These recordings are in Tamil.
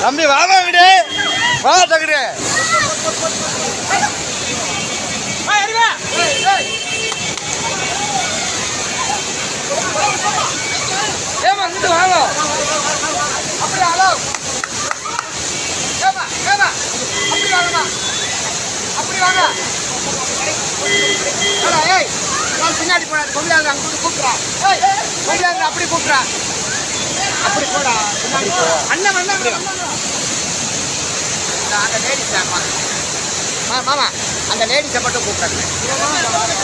தம்பி வாடா விடு வா தகுடு ஏமா இங்கிட்டு வாங்க அப்படி ஹலோ ஏமா ஏமா அப்படி வாங்கம்மா அப்படி வாங்க ஏய் நான் பின்னாடி போனாரு கொம்பிலாங்க அங்க கூட்டு கூப்பிட்றா அப்படி கூப்பிட்றா அப்படி போடா பின்னாடி போ அந்த லேடிஸ் மாமா அந்த லேடிஸை மட்டும் கூப்பிட்றாங்க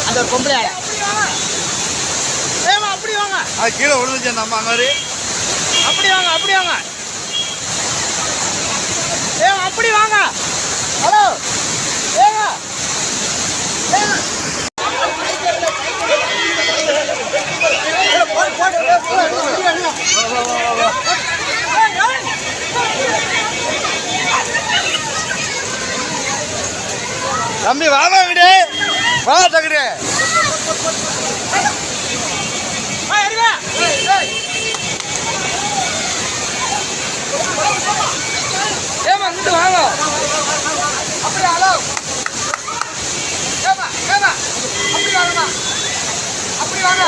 அந்த ஒரு பொம்பளை அப்படி வாங்க அது கீழே விழுந்துச்சு அந்த அம்மா மாதிரி அப்படி வாங்க அப்படி வாங்க ஏங்க அப்படி வாங்க ஹலோ ஏங்க ஏங்க. போடு, போடு, போடு, போடு. ஏய், ஏய். தம்பி வா தகுடு. வா. ஏம்மா இங்கிட்டு வாங்க. அப்படி ஹலோ? ஏமா ஏமா அப்படி வாங்கம்மா. அப்படி வாங்க.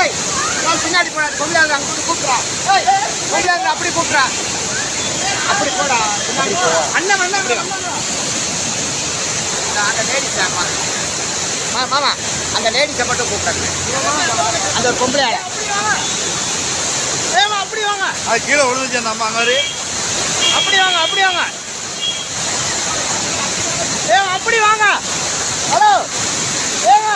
ஏய் நான் பின்னாடி போனாரு. கொம்பிலாங்க அங்க கூட்டு கூப்பிட்றா. ஏய் கொம்பிலாங்க அப்படி கூப்பிட்றா. அப்படி போடா. அண்ணன் அண்ணன் அந்த லேடிஸ் மாமா? அந்த லேடிஸை மட்டும் கூப்பிட்றாங்க அந்த ஒரு பொம்பளை ஆளை. ஏமா அப்படி வாங்க. அது கீழே விழுந்துச்சு அம்மா மாதிரி அப்படி வாங்க அப்படி வாங்க. ஏங்க அப்படி வாங்க. ஹலோ. ஏங்க